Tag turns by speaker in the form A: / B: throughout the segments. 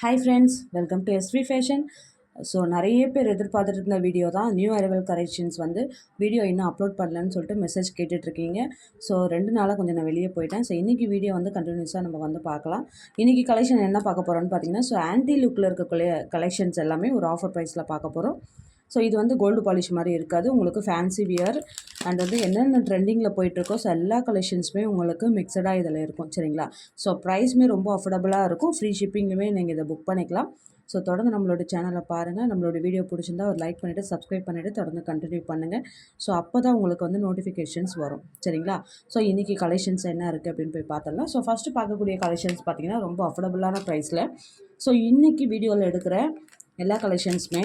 A: Hi friends welcome to SV fashion so நிறைய பேர் எதிர்பார்த்துட்டு இருந்த வீடியோ தான் நியூ அரைவல் கரெக்ஷன்ஸ் வந்து வீடியோ இன்னும் அப்லோட் பண்ணலன்னு சொல்லிட்டு மெசேஜ் கேட்டுட்ருக்கீங்க. ஸோ ரெண்டு நாளாக கொஞ்சம் நான் வெளியே போயிட்டேன். ஸோ இன்றைக்கி வீடியோ வந்து கண்டினியூஸாக நம்ம வந்து பார்க்கலாம். இன்றைக்கி கலெக்ஷன் என்ன பார்க்க போகிறோன்னு பார்த்தீங்கன்னா ஸோ ஆன்டி லுக்கில் இருக்க கலெக்ஷன்ஸ் எல்லாமே ஒரு ஆஃபர் ப்ரைஸில் பார்க்க போகிறோம் ஸோ இது வந்து கோல்டு பாலிஷ் மாதிரி இருக்காது. உங்களுக்கு ஃபேன்சி வியர் அண்ட் வந்து என்னென்ன ட்ரெண்டிங்கில் போயிட்டுருக்கோ ஸோ எல்லா கலெக்ஷன்ஸுமே உங்களுக்கு மிக்சடாக இதில் இருக்கும். சரிங்களா? ஸோ ப்ரைஸுமே ரொம்ப அஃபோர்டபுளாக இருக்கும். ஃப்ரீ ஷிப்பிங்குமே நீங்கள் இதை புக் பண்ணிக்கலாம். ஸோ தொடர்ந்து நம்மளோட சேனலை பாருங்கள் நம்மளோட வீடியோ பிடிச்சிருந்தா ஒரு லைக் பண்ணிவிட்டு சப்ஸ்கிரைப் பண்ணிவிட்டு தொடர்ந்து கண்டினியூ பண்ணுங்கள் ஸோ அப்போ தான் உங்களுக்கு வந்து நோட்டிஃபிகேஷன்ஸ் வரும். சரிங்களா? ஸோ இன்றைக்கி கலெக்ஷன்ஸ் என்ன இருக்குது அப்படின்னு போய் பார்த்துடலாம். ஸோ ஃபஸ்ட்டு பார்க்கக்கூடிய கலெக்ஷன்ஸ் பார்த்திங்கன்னா ரொம்ப அஃபோர்டபுளான ப்ரைஸில் ஸோ இன்றைக்கி வீடியோவில் எடுக்கிற எல்லா கலெக்ஷன்ஸுமே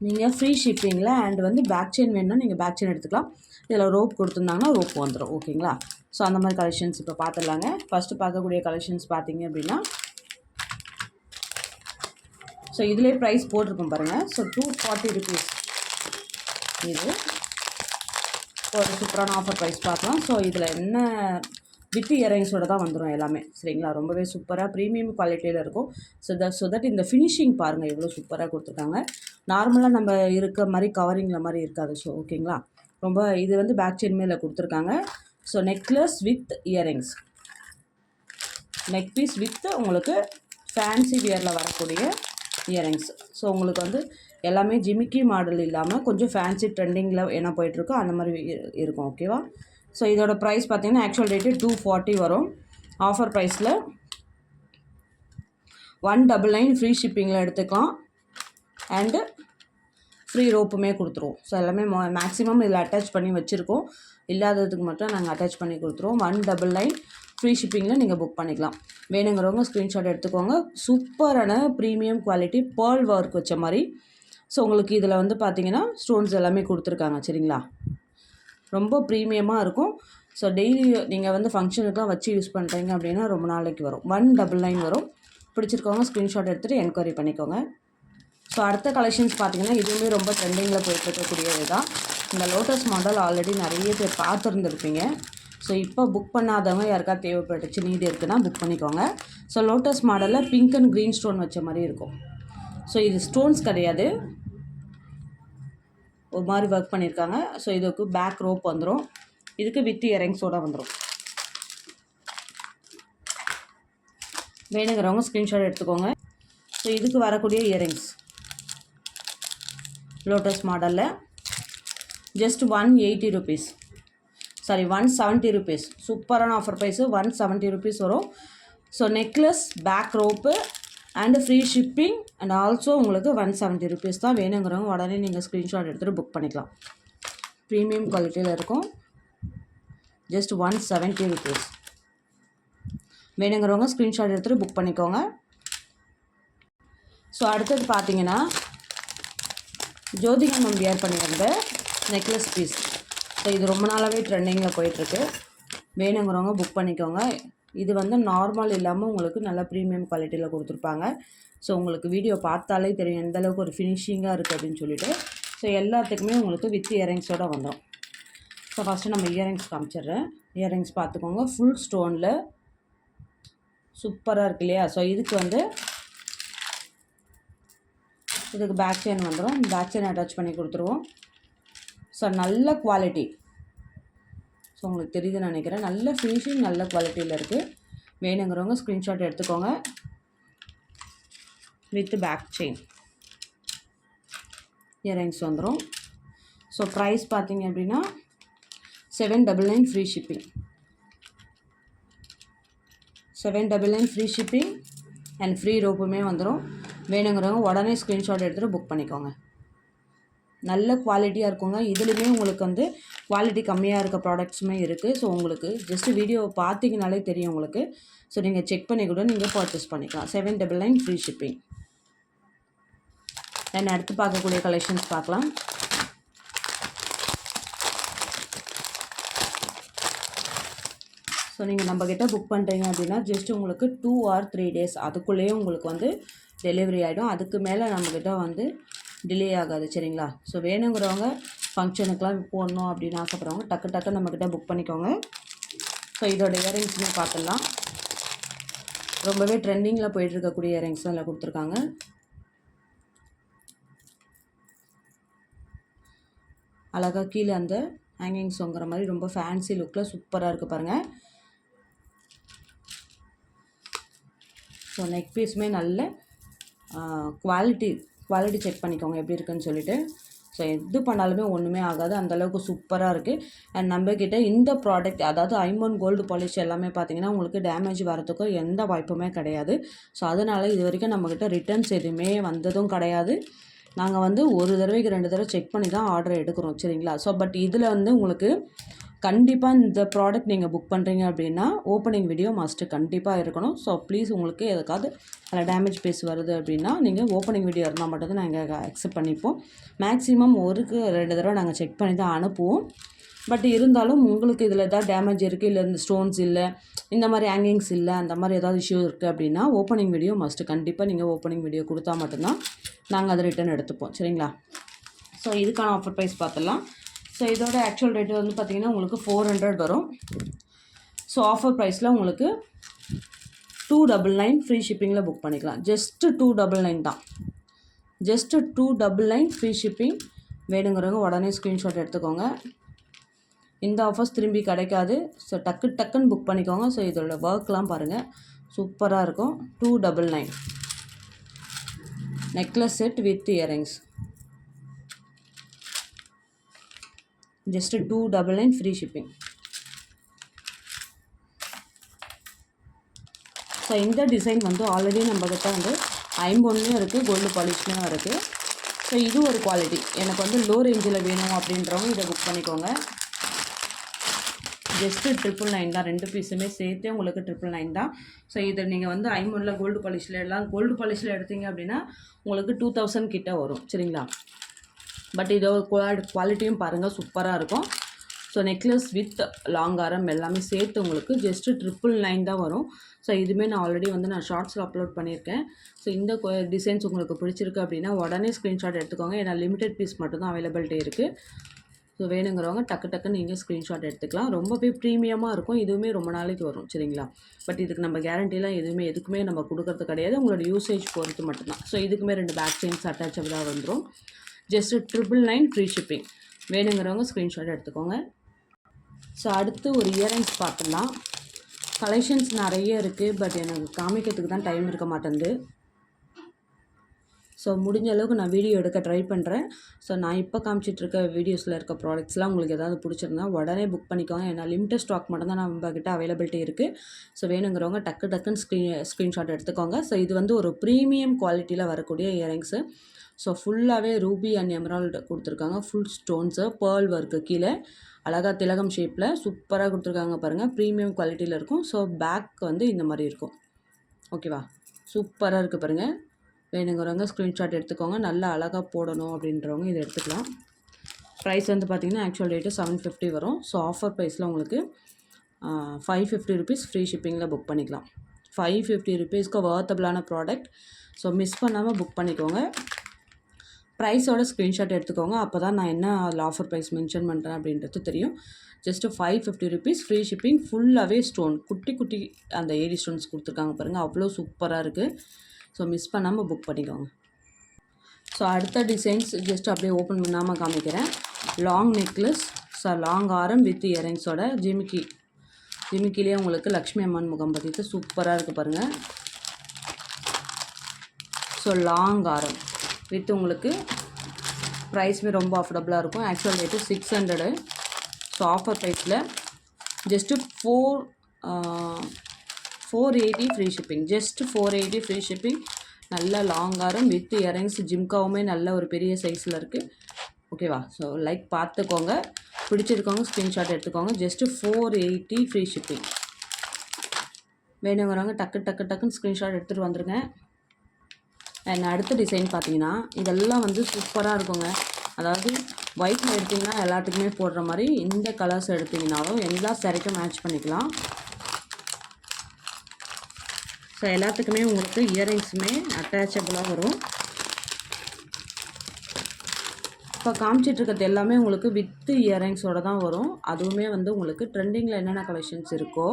A: நீங்கள் ஃப்ரீ ஷிப்பிங்கில் அண்ட் வந்து பேக் செயின் வேணும்னா நீங்கள் பேக் செயின் எடுத்துக்கலாம். இதில் ரோப் கொடுத்துருந்தாங்கன்னா ரோப் வந்துடும் ஓகேங்களா ஸோ அந்த மாதிரி கலெக்ஷன்ஸ் இப்போ பார்த்துடலாங்க ஃபஸ்ட்டு பார்க்கக்கூடிய கலெக்ஷன்ஸ் பார்த்தீங்க அப்படின்னா ஸோ இதுலேயே ப்ரைஸ் போட்டிருக்கோம் பாருங்கள் ஸோ டூ ஃபார்ட்டி ருபீஸ் இது. ஒரு சூப்பரான ஆஃபர் ப்ரைஸ் பார்க்கலாம். ஸோ இதில் என்ன வித் இயரிங்ஸோடு தான் வந்துடும் எல்லாமே. சரிங்களா? ரொம்பவே சூப்பராக ப்ரீமியம் குவாலிட்டியில் இருக்கும். ஸோ த ஸோ தட் இந்த ஃபினிஷிங் பாருங்கள் எவ்வளோ சூப்பராக கொடுத்துருக்காங்க. நார்மலாக நம்ம இருக்க மாதிரி கவரிங்கில் மாதிரி இருக்காது. ஸோ ஓகேங்களா ரொம்ப இது வந்து பேக் செயின் மேலே கொடுத்துருக்காங்க. So necklace with earrings neck piece with உங்களுக்கு ஃபேன்சி வியரில் வரக்கூடிய இயரிங்ஸ் ஸோ உங்களுக்கு வந்து எல்லாமே ஜிமிக்கி மாடல் இல்லாமல் கொஞ்சம் ஃபேன்சி ட்ரெண்டிங்கில் என்ன போயிட்டுருக்கோ அந்த மாதிரி இருக்கும். ஓகேவா ஸோ இதோட ப்ரைஸ் பார்த்தீங்கன்னா ஆக்சுவல் ரேட்டு டூ ஃபார்ட்டி வரும். ஆஃபர் ப்ரைஸில் ஒன் டபுள் நைன் ஃப்ரீ ஷிப்பிங்கில் எடுத்துக்கலாம். அண்டு ஃப்ரீ ரோப்புமே கொடுத்துருவோம். ஸோ எல்லாமே மேக்ஸிமம் இதில் அட்டாச் பண்ணி வச்சுருக்கோம். இல்லாததுக்கு மட்டும் நாங்கள் அட்டாச் பண்ணி கொடுத்துருவோம். ஒன் டபுள் நைன் ஃப்ரீ ஷிப்பிங்கில் நீங்கள் புக் பண்ணிக்கலாம். வேணுங்கிறவங்க ஸ்க்ரீன்ஷாட் எடுத்துக்கோங்க. சூப்பரான ப்ரீமியம் குவாலிட்டி பேர்ல் ஒர்க் வச்ச மாதிரி. ஸோ உங்களுக்கு இதில் வந்து பார்த்தீங்கன்னா ஸ்டோன்ஸ் எல்லாமே கொடுத்துருக்காங்க. சரிங்களா? ரொம்ப ப்ரீமியமாக இருக்கும். ஸோ டெய்லி நீங்கள் வந்து ஃபங்க்ஷனுக்குலாம் வச்சு யூஸ் பண்ணுறீங்க அப்படின்னா ரொம்ப நாளைக்கு வரும். ஒன் டபுள் நைன் வரும். பிடிச்சிருக்கவங்க ஸ்க்ரீன்ஷாட் எடுத்துகிட்டு என்கொயரி பண்ணிக்கோங்க. ஸோ அடுத்த கலெக்ஷன்ஸ் பார்த்திங்கன்னா இதுவுமே ரொம்ப ட்ரெண்டிங்கில் போயிட்டுருக்கக்கூடியது தான் இந்த லோட்டஸ் மாடல் ஆல்ரெடி நிறைய பேர் பார்த்துருந்துருப்பீங்க. ஸோ இப்போ புக் பண்ணாதவங்க யாருக்கா தேவைப்பட்டுச்சு நீடு இருக்குன்னா புக் பண்ணிக்கோங்க. ஸோ லோட்டஸ் மாடலில் பிங்க் அண்ட் க்ரீன் ஸ்டோன் வச்ச மாதிரி இருக்கும். ஸோ இது ஸ்டோன்ஸ் கிடையாது. ஒரு மாதிரி ஒர்க் பண்ணியிருக்காங்க. ஸோ இதுக்கு பேக் ரோப் வந்துடும் இதுக்கு வித் இயரிங்ஸோடு வந்துடும் வேணுங்கிறவங்க ஸ்க்ரீன்ஷாட் எடுத்துக்கோங்க. ஸோ இதுக்கு வரக்கூடிய இயரிங்ஸ் லோட்டஸ் மாடலில் just one eighty rupees sorry one seventy rupees சூப்பரான offer price one seventy rupees வரும். So necklace back rope and free shipping and also உங்களுக்கு ஒன் செவன்ட்டி ருபீஸ் தான் வேணுங்கிறவங்க உடனே நீங்கள் ஸ்க்ரீன்ஷாட் எடுத்துகிட்டு புக் பண்ணிக்கலாம். ப்ரீமியம் குவாலிட்டியில் இருக்கும். ஜஸ்ட் ஒன் செவன்ட்டி ருபீஸ் வேணுங்கிறவங்க ஸ்க்ரீன்ஷாட் எடுத்துகிட்டு புக் பண்ணிக்கோங்க. ஸோ அடுத்தது பார்த்தீங்கன்னா ஜோதிகா மேம் வியர் பண்ணியிருந்த நெக்லஸ் பீஸ் ஸோ இது ரொம்ப நாளாகவே ட்ரெண்டிங்கில் போயிட்டுருக்கு. வேணுங்கிறவங்க புக் பண்ணிக்கோங்க. இது வந்து நார்மல் இல்லாமல் உங்களுக்கு நல்ல ப்ரீமியம் குவாலிட்டியில் கொடுத்துருப்பாங்க. ஸோ உங்களுக்கு வீடியோ பார்த்தாலே தெரியும் எந்தளவுக்கு ஒரு ஃபினிஷிங்காக இருக்குது அப்படின்னு சொல்லிட்டு. ஸோ எல்லாத்துக்குமே உங்களுக்கு வித் இயரிங்ஸோடு வந்துடும் ஸோ ஃபஸ்ட்டு நம்ம இயரிங்ஸ் காமிச்சிடுறேன். இயரிங்ஸ் பார்த்துக்கோங்க. ஃபுல் ஸ்டோனில் சூப்பராக இருக்கு இல்லையா? ஸோ இதுக்கு வந்து இதுக்கு பேக் செயின் வந்துடும் பேக் செயின் அட்டாச் பண்ணி கொடுத்துருவோம். ஸோ நல்ல குவாலிட்டி ஸோ உங்களுக்கு தெரியுதுன்னு நினைக்கிறேன். நல்ல ஃபினிஷிங் நல்ல குவாலிட்டியில் இருக்குது வேணுங்கிறவங்க ஸ்க்ரீன்ஷாட் எடுத்துக்கோங்க. வித் பேக் செயின் இயரிங்ஸ் வந்துடும் ஸோ ப்ரைஸ் பார்த்தீங்க அப்படின்னா seven double nine free shipping seven double nine free shipping and free ரோப்புமே வந்துடும் வேணுங்கிறவங்க உடனே ஸ்க்ரீன்ஷாட் எடுத்துகிட்டு புக் பண்ணிக்கோங்க. நல்ல குவாலிட்டியாக இருக்குங்க. இதுலேயுமே உங்களுக்கு வந்து குவாலிட்டி கம்மியாக இருக்க ப்ராடக்ட்ஸுமே இருக்குது ஸோ உங்களுக்கு ஜஸ்ட்டு வீடியோவை பார்த்தீங்கனாலே தெரியும் உங்களுக்கு. ஸோ நீங்கள் செக் பண்ணி கூட நீங்கள் பர்ச்சேஸ் பண்ணிக்கலாம். Seven double nine free shipping then அடுத்து பார்க்கக்கூடிய கலெக்ஷன்ஸ் பார்க்கலாம். ஸோ நீங்கள் நம்மக்கிட்ட புக் பண்ணுறீங்க அப்படின்னா ஜஸ்ட் உங்களுக்கு டூ ஆர் த்ரீ டேஸ் அதுக்குள்ளேயே உங்களுக்கு வந்து டெலிவரி ஆகிடும் அதுக்கு மேலே நம்மக்கிட்ட வந்து டிலே ஆகாது சரிங்களா? ஸோ வேணுங்கிறவங்க ஃபங்க்ஷனுக்கெலாம் போடணும் அப்படின்னு ஆசைப்பட்றவங்க டக்கு டக்கு நம்மக்கிட்ட புக் பண்ணிக்கோங்க. ஸோ இதோட இயரிங்ஸ்னு பார்த்துடலாம். ரொம்பவே ட்ரெண்டிங்கில் போயிட்டு இருக்கக்கூடிய இயரிங்ஸ் அதில் கொடுத்துருக்காங்க. அழகாக கீழே அந்த ஹேங்கிங் தொங்குற மாதிரி ரொம்ப ஃபேன்சி லுக்கில் சூப்பராக இருக்குது பாருங்கள் ஸோ நெக் பீஸுமே நல்ல குவாலிட்டி குவாலிட்டி செக் பண்ணிக்கோங்க எப்படி இருக்குன்னு சொல்லிட்டு. ஸோ எது பண்ணாலுமே ஒன்றுமே ஆகாது. அந்தளவுக்கு சூப்பராக இருக்குது அண்ட் நம்மக்கிட்ட இந்த ப்ராடக்ட் அதாவது ஐமோன் கோல்டு பாலிஷ் எல்லாமே பார்த்தீங்கன்னா உங்களுக்கு டேமேஜ் வரதுக்கும் எந்த வாய்ப்புமே கிடையாது. ஸோ அதனால் இது வரைக்கும் நம்மக்கிட்ட ரிட்டர்ன்ஸ் எதுவுமே வந்ததும் கிடையாது. நாங்கள் வந்து ஒரு தடவைக்கு ரெண்டு தடவை செக் பண்ணி தான் ஆர்டர் எடுக்கிறோம் சரிங்களா? ஸோ பட் இதில் வந்து உங்களுக்கு கண்டிப்பாக இந்த ப்ராடக்ட் நீங்கள் புக் பண்ணுறீங்க அப்படின்னா ஓப்பனிங் வீடியோ மஸ்ட்டு கண்டிப்பாக இருக்கணும். ஸோ ப்ளீஸ் உங்களுக்கு எதுக்காவது அதில் டேமேஜ் பேஸ் வருது அப்படின்னா நீங்கள் ஓப்பனிங் வீடியோ இருந்தால் மட்டும்தான் நாங்கள் அக்செப்ட் பண்ணிப்போம். மேக்ஸிமம் ஒருக்கு ரெண்டு தடவை நாங்கள் செக் பண்ணி தான் அனுப்புவோம். பட் இருந்தாலும் உங்களுக்கு இதில் எதாவது டேமேஜ் இருக்குது இல்லை இந்த ஸ்டோன்ஸ் இல்லை இந்த மாதிரி ஹேங்கிங்ஸ் இல்லை அந்த மாதிரி ஏதாவது இஷ்யூ இருக்குது அப்படின்னா ஓப்பனிங் வீடியோ மஸ்ட்டு கண்டிப்பாக நீங்கள் ஓப்பனிங் வீடியோ கொடுத்தா மட்டும்தான் நாங்கள் அதை ரிட்டன் எடுத்துப்போம். சரிங்களா? ஸோ இதுக்கான ஆஃபர் ப்ரைஸ் பார்த்துடலாம். ஸோ இதோட ஆக்சுவல் ரேட்டு வந்து பார்த்திங்கன்னா உங்களுக்கு ஃபோர் ஹண்ட்ரட் வரும். ஸோ ஆஃபர் ப்ரைஸில் உங்களுக்கு டூ டபுள் நைன் ஃப்ரீ ஷிப்பிங்கில் புக் பண்ணிக்கலாம். ஜஸ்ட்டு டூ டபுள் நைன் தான். Just two double nine free shipping வேணுங்கிறவங்க உடனே ஸ்க்ரீன்ஷாட் எடுத்துக்கோங்க. இந்த ஆஃபர்ஸ் திரும்பி கிடைக்காது. ஸோ டக்கு டக்குன்னு புக் பண்ணிக்கோங்க. ஸோ இதோட ஒர்க்லாம் பாருங்கள் சூப்பராக இருக்கும். Two double nine necklace set with earrings just two double nine free shipping so இந்த டிசைன் வந்து ஆல்ரெடி நம்மக்கிட்ட வந்து ஐம்பொன்லையும் இருக்குது கோல்டு பாலிஷ்லையும் இருக்குது ஸோ இது ஒரு குவாலிட்டி எனக்கு வந்து லோ ரேஞ்சில் வேணும் அப்படின்றவங்க இதை புக் பண்ணிக்கோங்க. ஜஸ்ட்டு ட்ரிபிள் நைன் தான். ரெண்டு பீஸுமே சேர்த்தே உங்களுக்கு ட்ரிபிள் நைன் தான். ஸோ இதை நீங்கள் வந்து ஐம்பொன்னில் கோல்டு பாலிஷில் எல்லாம் கோல்டு பாலிஷில் எடுத்தீங்க அப்படின்னா உங்களுக்கு டூ தௌசண்ட் கிட்டே வரும். சரிங்களா? பட் இதோட குவாலிட்டியும் பாருங்கள் சூப்பராக இருக்கும். ஸோ நெக்லஸ் வித் லாங் ஆரம் எல்லாமே சேர்த்து உங்களுக்கு ஜஸ்ட்டு ட்ரிப்புள் நைன் தான் வரும். ஸோ இதுவுமே நான் ஆல்ரெடி வந்து நான் ஷார்ட்ஸில் அப்லோட் பண்ணியிருக்கேன். ஸோ இந்த டிசைன்ஸ் உங்களுக்கு பிடிச்சிருக்கு அப்படின்னா உடனே ஸ்க்ரீன்ஷாட் எடுத்துக்கோங்க. ஏன்னா லிமிடெட் பீஸ் மட்டும்தான் அவைலபிலிட்டி இருக்குது ஸோ வேணுங்கிறவங்க டக்கு டக்குன்னு நீங்கள் ஸ்க்ரீன்ஷாட் எடுத்துக்கலாம். ரொம்பவே ப்ரீமியமாக இருக்கும். இதுவுமே ரொம்ப நாளைக்கு வரும் சரிங்களா? பட் இதுக்கு நம்ம கேரண்டிலாம் எதுவுமே எதுக்குமே நம்ம கொடுக்கறது கிடையாது. உங்களோட யூசேஜ் பொறுத்து மட்டும்தான். ஸோ இதுக்குமே ரெண்டு பேக் செயின்ஸ் அட்டாச்சபிளாக வந்துடும் just triple nine free shipping வேணுங்கிறவங்க ஸ்க்ரீன்ஷாட் எடுத்துக்கோங்க. ஸோ அடுத்து ஒரு இயரிங்ஸ் பார்த்துடலாம். கலெக்ஷன்ஸ் நிறைய இருக்குது பட் எனக்கு காமிக்கிறதுக்கு தான் டைம் இருக்க மாட்டேங்குது ஸோ முடிஞ்ச அளவுக்கு நான் வீடியோ எடுக்க ட்ரை பண்ணுறேன் ஸோ நான் இப்போ காமிச்சிட்ருக்க வீடியோஸில் இருக்க ப்ராடக்ட்ஸ்லாம் உங்களுக்கு ஏதாவது பிடிச்சிருந்தா உடனே புக் பண்ணிக்கோங்க. ஏன்னா லிமிட்டட் ஸ்டாக் மட்டும் தான் நம்ம அவைலபிலிட்டி இருக்குது ஸோ வேணுங்கிறவங்க டக்கு டக்குன்னு ஸ்க்ரீன் ஸ்க்ரீன்ஷாட் எடுத்துக்கோங்க. ஸோ இது வந்து ஒரு ப்ரீமியம் குவாலிட்டியில் வரக்கூடிய இயரிங்ஸு ஸோ ஃபுல்லாகவே ரூபி அண்ட் எமரால்டு கொடுத்துருக்காங்க. ஃபுல் ஸ்டோன்ஸு பேர்ல் ஒர்க்கு கீழே. அழகாக திலகம் ஷேப்பில் சூப்பராக கொடுத்துருக்காங்க பாருங்கள் ப்ரீமியம் குவாலிட்டியில் இருக்கும். ஸோ பேக் வந்து இந்த மாதிரி இருக்கும். ஓகேவா சூப்பராக இருக்குது பாருங்கள் வேணுங்கிறவங்க ஸ்க்ரீன்ஷாட் எடுத்துக்கோங்க. நல்லா அழகாக போடணும் அப்படின்றவங்க இதை எடுத்துக்கலாம். ப்ரைஸ் வந்து பார்த்திங்கன்னா ஆக்சுவல் ரேட்டு செவன் ஃபிஃப்டி வரும். ஸோ ஆஃபர் ப்ரைஸில் உங்களுக்கு ஃபைவ் ஃபிஃப்டி ருபீஸ் ஃப்ரீ ஷிப்பிங்கில் புக் பண்ணிக்கலாம். ஃபைவ் ஃபிஃப்டி ருபீஸ்க்கு வர்த்தபிளான ப்ராடக்ட் ஸோ மிஸ் பண்ணாமல் புக் பண்ணிக்கோங்க. ப்ரைஸோட ஸ்க்ரீன்ஷாட் எடுத்துக்கோங்க. அப்போ தான் நான் என்ன அதில் ஆஃபர் ப்ரைஸ் மென்ஷன் பண்ணுறேன் அப்படின்றது தெரியும். Just five fifty rupees free shipping ஃபுல்லாகவே ஸ்டோன் குட்டி குட்டி அந்த ஏடி ஸ்டோன்ஸ் கொடுத்துருக்காங்க பாருங்கள் அவ்வளோ சூப்பராக இருக்குது ஸோ மிஸ் பண்ணாமல் புக் பண்ணிக்கோங்க. ஸோ அடுத்த டிசைன்ஸ் ஜஸ்ட் அப்படியே ஓப்பன் பண்ணாமல் காமிக்கிறேன். லாங் நெக்லஸ் ஸோ லாங் ஆரம் வித் இயரிங்ஸோட ஜிமிக்கி. ஜிமிக்கிலேயே உங்களுக்கு லக்ஷ்மி அம்மன் முகம் பற்றிட்டு சூப்பராக இருக்குது பாருங்கள் ஸோ லாங் ஆரம் வித் உங்களுக்கு ப்ரைஸுமே ரொம்ப அஃபோர்டபுளாக இருக்கும். Actual rate six hundred so offer ப்ரைஸில் just four four eighty free shipping just four eighty free shipping நல்ல லாங் ஆரம் வித் இயரிங்ஸ் ஜிம்காவுமே நல்ல ஒரு பெரிய சைஸில் இருக்குது ஓகேவா ஸோ லைக் பார்த்துக்கோங்க. பிடிச்சிருக்கவங்க ஸ்க்ரீன்ஷாட் எடுத்துக்கோங்க. Just four eighty free shipping வேணுங்கிறவங்க டக்கு டக்கு டக்குன்னு ஸ்க்ரீன்ஷாட் எடுத்துகிட்டு வந்துடுங்க அண்ட் அடுத்த டிசைன் பார்த்தீங்கன்னா இதெல்லாம் வந்து சூப்பராக இருக்குங்க. அதாவது ஒயிட்டில் எடுத்திங்கன்னா எல்லாத்துக்குமே போடுற மாதிரி இந்த கலர்ஸ் எடுத்திங்கனாலும் எல்லா சேரீக்கும் மேட்ச் பண்ணிக்கலாம். ஸோ எல்லாத்துக்குமே உங்களுக்கு இயரிங்ஸுமே அட்டாச்சபிளாக வரும். இப்போ காமிச்சிட்ருக்கிறது எல்லாமே உங்களுக்கு வித்து இயரிங்ஸோடு தான் வரும். அதுவுமே வந்து உங்களுக்கு ட்ரெண்டிங்கில் என்னென்ன கலெக்ஷன்ஸ் இருக்கோ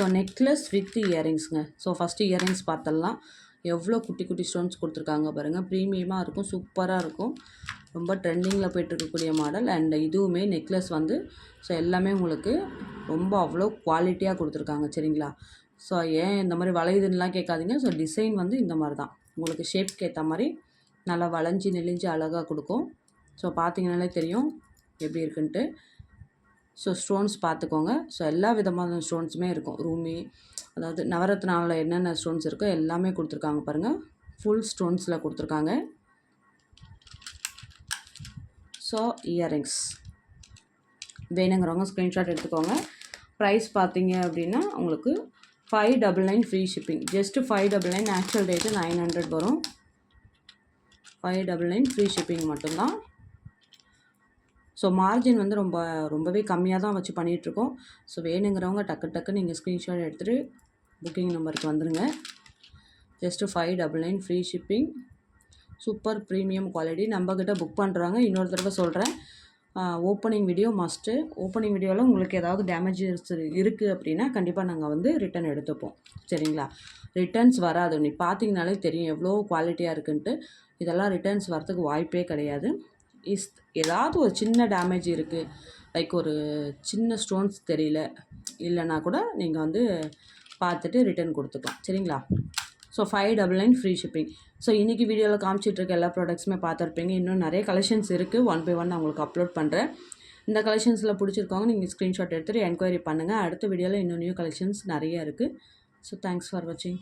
A: ஸோ நெக்லஸ் வித் இயரிங்ஸுங்க ஸோ ஃபஸ்ட்டு இயரிங்ஸ் பார்த்தலாம் எவ்வளோ குட்டி குட்டி ஸ்டோன்ஸ் கொடுத்துருக்காங்க பாருங்கள் ப்ரீமியமாக இருக்கும் சூப்பராக இருக்கும். ரொம்ப ட்ரெண்டிங்கில் போயிட்டுருக்கக்கூடிய மாடல் அண்ட் இதுவுமே நெக்லஸ் வந்து ஸோ எல்லாமே உங்களுக்கு ரொம்ப அவ்வளோ குவாலிட்டியாக கொடுத்துருக்காங்க சரிங்களா? ஸோ ஏன் இந்த மாதிரி வளையுதுன்னெலாம் கேட்காதீங்க. ஸோ டிசைன் வந்து இந்த மாதிரி தான். உங்களுக்கு ஷேப்க்கு ஏற்ற மாதிரி நல்லா வளைஞ்சி நெளிஞ்சு அழகாக கொடுக்கும். ஸோ பார்த்தீங்கனாலே தெரியும் எப்படி இருக்குன்ட்டு. ஸோ ஸ்டோன்ஸ் பார்த்துக்கோங்க. ஸோ எல்லா விதமான ஸ்டோன்ஸுமே இருக்கும். ரூமி அதாவது நவரத்னாவில் என்னென்ன ஸ்டோன்ஸ் இருக்கோ எல்லாமே கொடுத்துருக்காங்க பாருங்கள் ஃபுல் ஸ்டோன்ஸில் கொடுத்துருக்காங்க. ஸோ இயரிங்ஸ் வேணுங்கிறவங்க ஸ்க்ரீன்ஷாட் எடுத்துக்கோங்க. ப்ரைஸ் பார்த்தீங்க அப்படின்னா உங்களுக்கு five double nine free shipping just five double nine actual rate nine hundred வரும். Five double nine free shipping மட்டும்தான். ஸோ மார்ஜின் வந்து ரொம்ப ரொம்பவே கம்மியாக தான் வச்சு பண்ணிகிட்ருக்கோம் ஸோ வேணுங்கிறவங்க டக்கு டக்கு நீங்கள் ஸ்க்ரீன்ஷாட் எடுத்துகிட்டு புக்கிங் நம்பருக்கு வந்துடுங்க just five double nine free shipping super premium quality நம்மக்கிட்ட புக் பண்ணுறாங்க இன்னொரு தடவை சொல்கிறேன் ஓப்பனிங் வீடியோ மஸ்ட்டு ஓப்பனிங் வீடியோவில் உங்களுக்கு ஏதாவது டேமேஜஸ் இருக்குது அப்படின்னா கண்டிப்பாக நாங்கள் வந்து ரிட்டன் எடுத்துப்போம். சரிங்களா? ரிட்டர்ன்ஸ் வராது. நீ பார்த்தீங்கனாலே தெரியும் எவ்வளோ குவாலிட்டியாக இருக்குன்ட்டு. இதெல்லாம் ரிட்டர்ன்ஸ் வரத்துக்கு வாய்ப்பே கிடையாது. இஸ் ஏதாவது ஒரு சின்ன டேமேஜ் இருக்குது லைக் ஒரு சின்ன ஸ்டோன்ஸ் தெரியல. இல்லைன்னா கூட நீங்கள் வந்து பார்த்துட்டு ரிட்டர்ன் கொடுத்துக்கலாம். சரிங்களா? So five double nine free shipping so இன்றைக்கி வீடியோவில் காமிச்சிட்ருக்க எல்லா ப்ராடக்ட்ஸுமே பார்த்துருப்பீங்க. இன்னும் நிறைய கலெக்ஷன்ஸ் இருக்குது ஒன் பை ஒன் நான் உங்களுக்கு அப்லோட் பண்ணுறேன் இந்த கலெக்ஷன்ஸில் பிடிச்சிருக்கவங்க நீங்கள் ஸ்க்ரீன்ஷாட் எடுத்துகிட்டு என்கொயரி பண்ணுங்கள் அடுத்த வீடியோவில் இன்னும் நியூ கலெக்ஷன்ஸ் நிறைய இருக்குது ஸோ தேங்க்ஸ் ஃபார் வாட்சிங்